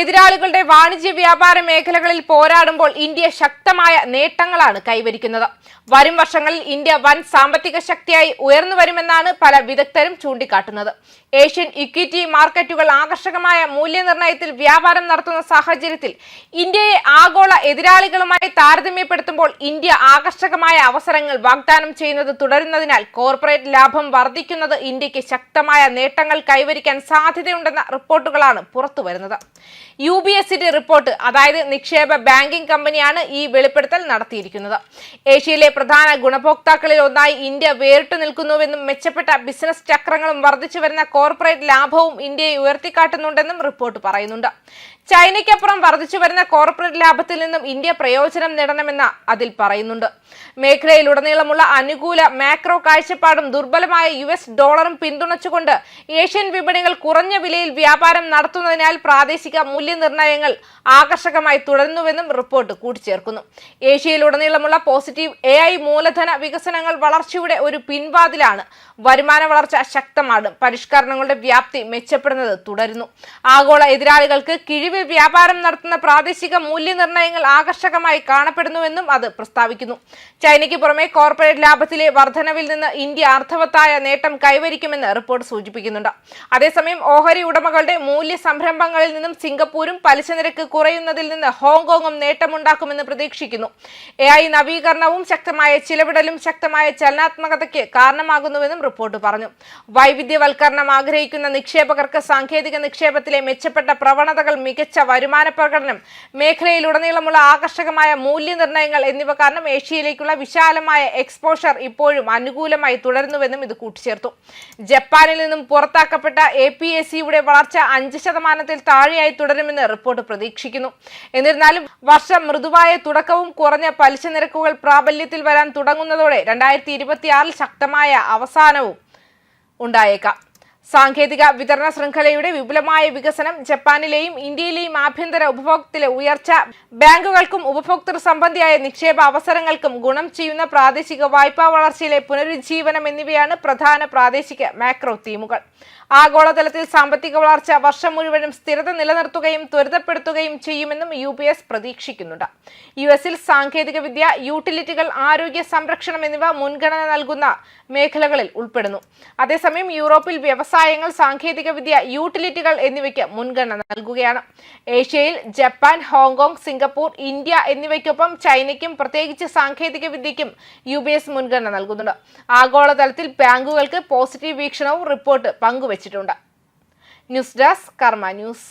എതിരാളികളുടെ വാണിജ്യ വ്യാപാര മേഖലകളിൽ പോരാടുമ്പോൾ ഇന്ത്യ ശക്തമായ നേട്ടങ്ങളാണ് കൈവരിക്കുന്നത്. വരും വർഷങ്ങളിൽ ഇന്ത്യ വൻ സാമ്പത്തിക ശക്തിയായി ഉയർന്നു വരുമെന്നാണ് പല വിദഗ്ധരും ചൂണ്ടിക്കാട്ടുന്നത്. ഏഷ്യൻ ഇക്വിറ്റി മാർക്കറ്റുകൾ ആകർഷകമായ മൂല്യനിർണയത്തിൽ വ്യാപാരം നടത്തുന്ന സാഹചര്യത്തിൽ ഇന്ത്യയെ ആഗോള എതിരാളികളുമായി താരതമ്യപ്പെടുത്തുമ്പോൾ ഇന്ത്യ ആകർഷകമായ അവസരങ്ങൾ വാഗ്ദാനം ചെയ്യുന്നത് തുടരുന്നതിനാൽ കോർപ്പറേറ്റ് ലാഭം വർദ്ധിക്കുന്നത് ഇന്ത്യയ്ക്ക് ശക്തമായ നേട്ടങ്ങൾ കൈവരിക്കാൻ സാധ്യതയുണ്ടെന്ന റിപ്പോർട്ടുകളാണ് പുറത്തുവരുന്നത്. യു ബി എസിന്റെ റിപ്പോർട്ട് അതായത് നിക്ഷേപ ബാങ്കിംഗ് കമ്പനിയാണ് ഈ വെളിപ്പെടുത്തൽ നടത്തിയിരിക്കുന്നത്. ഏഷ്യയിലെ പ്രധാന ഗുണഭോക്താക്കളിൽ ഒന്നായി ഇന്ത്യ വേറിട്ടു നിൽക്കുന്നുവെന്നും മെച്ചപ്പെട്ട ബിസിനസ് ചക്രങ്ങളും വർദ്ധിച്ചു വരുന്ന കോർപ്പറേറ്റ് ലാഭവും ഇന്ത്യയെ ഉയർത്തിക്കാട്ടുന്നുണ്ടെന്നും റിപ്പോർട്ട് പറയുന്നുണ്ട്. ചൈനയ്ക്കപ്പുറം വർദ്ധിച്ചു വരുന്ന കോർപ്പറേറ്റ് ലാഭത്തിൽ നിന്നും ഇന്ത്യ പ്രയോജനം നേടണമെന്ന് അതിൽ പറയുന്നുണ്ട്. മേഖലയിലുടനീളമുള്ള അനുകൂല മാക്രോ കാഴ്ചപ്പാടും ദുർബലമായ യു എസ് ഡോളറും പിന്തുണച്ചുകൊണ്ട് ഏഷ്യൻ വിപണികൾ കുറഞ്ഞ വിലയിൽ വ്യാപാരം നടത്തുന്നതിനാൽ പ്രാദേശിക മൂല്യനിർണയങ്ങൾ ആകർഷകമായി തുടരുന്നുവെന്നും റിപ്പോർട്ട് കൂട്ടിച്ചേർക്കുന്നു. ഏഷ്യയിലുടനീളമുള്ള പോസിറ്റീവ് എ ഐ മൂലധന വികസനങ്ങൾ വളർച്ചയുടെ ഒരു പിൻവാതിലാണ് വരുമാന വളർച്ച ശക്തമാണ്. പരിഷ്കരണങ്ങളുടെ വ്യാപ്തി മെച്ചപ്പെടുന്നത് തുടരുന്നു. ആഗോള എതിരാളികൾക്ക് കിഴിവിൽ വ്യാപാരം നടത്തുന്ന പ്രാദേശിക മൂല്യനിർണയങ്ങൾ ആകർഷകമായി കാണപ്പെടുന്നുവെന്നും അത് പ്രസ്താവിക്കുന്നു. ചൈനയ്ക്ക് പുറമെ കോർപ്പറേറ്റ് ലാഭത്തിലെ വർധനവിൽ നിന്ന് ഇന്ത്യ അർത്ഥവത്തായ നേട്ടം കൈവരിക്കുമെന്ന് റിപ്പോർട്ട് സൂചിപ്പിക്കുന്നുണ്ട്. അതേസമയം ഓഹരി ഉടമകളുടെ മൂല്യ സംരംഭങ്ങളിൽ നിന്നും സിംഗപ്പൂരും പലിശ നിരക്ക് കുറയുന്നതിൽ നിന്ന് ഹോങ്കോങ്ങും നേട്ടമുണ്ടാക്കുമെന്ന് പ്രതീക്ഷിക്കുന്നു. എ ഐ നവീകരണവും ശക്തമായ ചിലവിടലും ശക്തമായ ചലനാത്മകതയ്ക്ക് കാരണമാകുന്നുവെന്നും റിപ്പോർട്ട് പറഞ്ഞു. വൈവിധ്യവൽക്കരണം ആഗ്രഹിക്കുന്ന നിക്ഷേപകർക്ക് സാങ്കേതിക നിക്ഷേപത്തിലെ മെച്ചപ്പെട്ട പ്രവണതകൾ മികച്ച വരുമാന പ്രകടനം മേഖലയിലുടനീളമുള്ള ആകർഷകമായ മൂല്യനിർണയങ്ങൾ എന്നിവ കാരണം ഏഷ്യയിലേക്കുള്ള വിശാലമായ എക്സ്പോഷർ ഇപ്പോഴും അനുകൂലമായി തുടരുന്നുവെന്നും ഇത് കൂട്ടിച്ചേർത്തു. ജപ്പാനിൽ നിന്നും പുറത്താക്കപ്പെട്ട എ പി എസ് സിയുടെ വളർച്ച അഞ്ച് ശതമാനത്തിൽ താഴെയായി തുടരുമെന്ന് റിപ്പോർട്ട് പ്രതീക്ഷിക്കുന്നു. എന്നിരുന്നാലും വർഷം മൃദുവായ തുടക്കവും കുറഞ്ഞ പലിശ നിരക്കുകൾ പ്രാബല്യത്തിൽ വരാൻ തുടങ്ങുന്നതോടെ രണ്ടായിരത്തി ശക്തമായ അവസാനവും ഉണ്ടായേക്കാം. സാങ്കേതിക വിതരണ ശൃംഖലയുടെ വിപുലമായ വികസനം ജപ്പാനിലെയും ഇന്ത്യയിലെയും ആഭ്യന്തര ഉപഭോക്തൃ ഉയർച്ച ബാങ്കുകൾക്കും ഉപഭോക്തൃ സംബന്ധിയായ നിക്ഷേപ അവസരങ്ങൾക്കും ഗുണം ചെയ്യുന്ന പ്രാദേശിക വായ്പാ വളർച്ചയിലെ പുനരുജ്ജീവനം എന്നിവയാണ് പ്രധാന പ്രാദേശിക മാക്രോ തീമുകൾ. ആഗോളതലത്തിൽ സാമ്പത്തിക വളർച്ച വർഷം മുഴുവനും സ്ഥിരത നിലനിർത്തുകയും ത്വരിതപ്പെടുത്തുകയും ചെയ്യുമെന്നും യു പി എസ് പ്രതീക്ഷിക്കുന്നുണ്ട്. യു എസിൽ സാങ്കേതികവിദ്യ യൂട്ടിലിറ്റികൾ ആരോഗ്യ സംരക്ഷണം എന്നിവ മുൻഗണന നൽകുന്ന മേഖലകളിൽ ഉൾപ്പെടുന്നു. അതേസമയം യൂറോപ്പിൽ വ്യവസായങ്ങൾ സാങ്കേതികവിദ്യ യൂട്ടിലിറ്റികൾ എന്നിവയ്ക്ക് മുൻഗണന നൽകുകയാണ്. ഏഷ്യയിൽ ജപ്പാൻ ഹോങ്കോങ് സിംഗപ്പൂർ ഇന്ത്യ എന്നിവയ്ക്കൊപ്പം ചൈനയ്ക്കും പ്രത്യേകിച്ച് സാങ്കേതിക വിദ്യയ്ക്കും യു ബി എസ് മുൻഗണന നൽകുന്നുണ്ട്. ആഗോളതലത്തിൽ ബാങ്കുകൾക്ക് പോസിറ്റീവ് വീക്ഷണവും റിപ്പോർട്ട് പങ്കുവച്ചിട്ടുണ്ട്. News desk Karma news.